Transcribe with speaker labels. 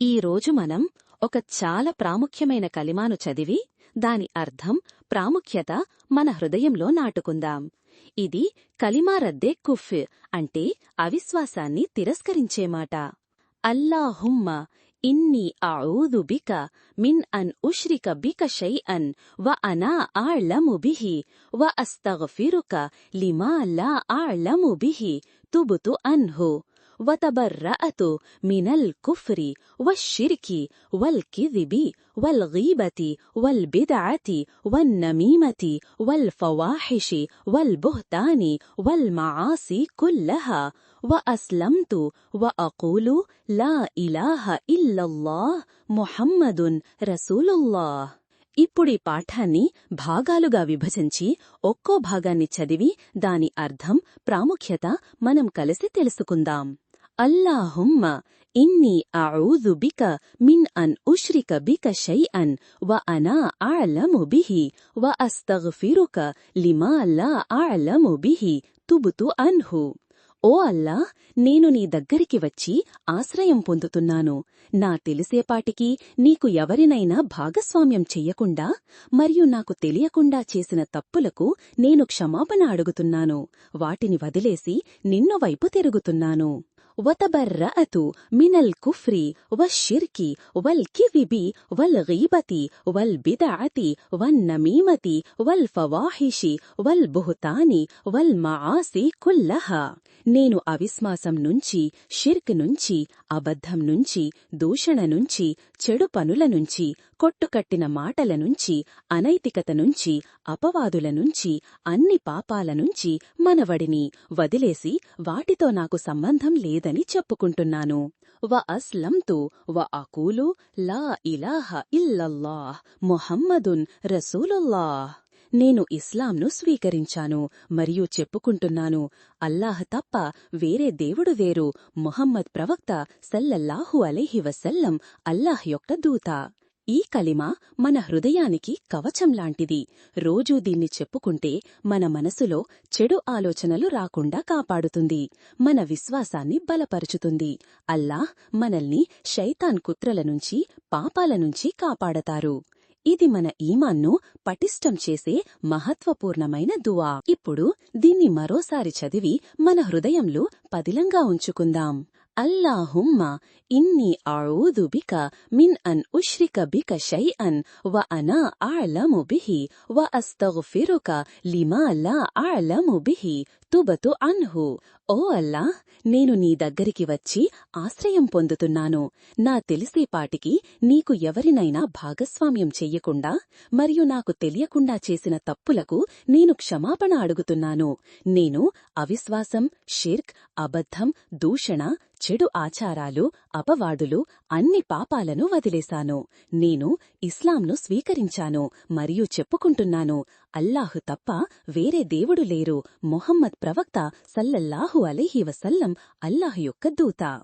Speaker 1: ఈ రోజు మనం ఒక చాలా ప్రాముఖ్యమైన కలిమాను చదివి దాని అర్థం ప్రాముఖ్యత మన హృదయంలో నాటుకుందాం. ఇది కలిమా రద్దే కుఫ్ అంటే అవిశ్వాసాన్ని తిరస్కరించే మాట. అల్లాహుమ్మ ఇన్ని ఆఊదు బిక మిన్ అన్ ఉష్రిక బిక షై అన్ వ అనా ఆళ్ళము బిహి వ అస్తగఫిరుక లిమా లా ఆళ్ళము బిహి తుబుతు అన్హు. وتبرأت من الكفر والشرك والكذب والغيبة والبدعة والنميمة والفواحش والبهتان والمعاصي كلها وأسلمت وأقول لا إله إلا الله محمد رسول الله ఇప్పుడీ పాఠాన్ని భాగాలుగా విభజించి ఒక్కో భాగాన్ని చదివి దాని అర్థం ప్రాముఖ్యత మనం కలిసి తెలుసుకుందాం అల్లాహుమ్మ ఇన్ని అఊదు బిక మిన్ అన్ ఉష్రిక బిక షైఅన్ వ అనా అఅలము బిహి వ అస్తగ్ఫిరుక లిమా లా అఅలము బిహి తుబుతు అన్హు ఓ అల్లా నేను నీ దగ్గరికి వచ్చి ఆశ్రయం పొందుతున్నాను. నా తెలిసేపాటికి నీకు ఎవరినైనా భాగస్వామ్యం చెయ్యకుండా మరియు నాకు తెలియకుండా చేసిన తప్పులకు నేను క్షమాపణ అడుగుతున్నాను. వాటిని వదిలేసి నిన్ను వైపు తిరుగుతున్నాను. وتبرأت من الكفر والشرك والكذب والغيبة والبدعة والنميمة والفواحش والبهتان والمعاصي كلها నేను అవిశ్వాసం నుంచి షిర్క్ నుంచి అబద్ధం నుంచి దూషణ నుంచి చెడు పనుల నుంచి కొట్టుకట్టిన మాటల నుంచి అనైతికత నుంచి అపవాదుల నుంచి అన్ని పాపాల నుంచి మనవడిని వదిలేసి వాటితో నాకు సంబంధం లేదని చెప్పుకుంటున్నాను. వ అస్లంతు వ అకూలు లా ఇలాహ ఇల్లల్లాహ్ మొహమ్మదున్ రసూలుల్లాహ్. నేను ఇస్లాంను స్వీకరించాను మరియు చెప్పుకుంటున్నాను. అల్లాహ్ తప్ప వేరే దేవుడు వేరు. మొహమ్మద్ ప్రవక్త సల్లల్లాహు అలీహివసల్లం అల్లాహ్ యొక్క దూత. ఈ కలిమ మన హృదయానికి కవచం లాంటిది. రోజూ దీన్ని చెప్పుకుంటే మన మనసులో చెడు ఆలోచనలు రాకుండా కాపాడుతుంది. మన విశ్వాసాన్ని బలపరుచుతుంది. అల్లాహ్ మనల్ని శైతాన్ కుత్రల నుంచి పాపాల నుంచి కాపాడతారు. ఇది మన ఈమాన్ను పటిష్టం చేసే మహత్వపూర్ణమైన దువా. ఇప్పుడు దీన్ని మరోసారి చదివి మన హృదయంలో పదిలంగా ఉంచుకుందాం. అల్లాహుమ్మ ఇన్ని అఊదు బిక మిన్ అన్ ఉష్రిక బిక షైఅన్ వ అనా అఅలము బిహి వ అస్తగ్ఫిరుక లిమా లా అఅలము తుబతు అన్హు. ఓ అల్లా నేను నీ దగ్గరికి వచ్చి ఆశ్రయం పొందుతున్నాను. నా తెలిసేపాటికి నీకు ఎవరినైనా భాగస్వామ్యం చెయ్యకుండా మరియు నాకు తెలియకుండా చేసిన తప్పులకు నేను క్షమాపణ అడుగుతున్నాను. నేను అవిశ్వాసం షిర్క్ అబద్ధం దూషణ చెడు ఆచారాలు అపవాదులు అన్ని పాపాలను వదిలేశాను. నేను ఇస్లాంను స్వీకరించాను మరియు చెప్పుకుంటున్నాను. అల్లాహు తప్ప వేరే దేవుడు లేరు. మొహమ్మద్ ప్రవక్త సల్లల్లాహు అలైహి వసల్లం అల్లాహ్ యొక్క దూత.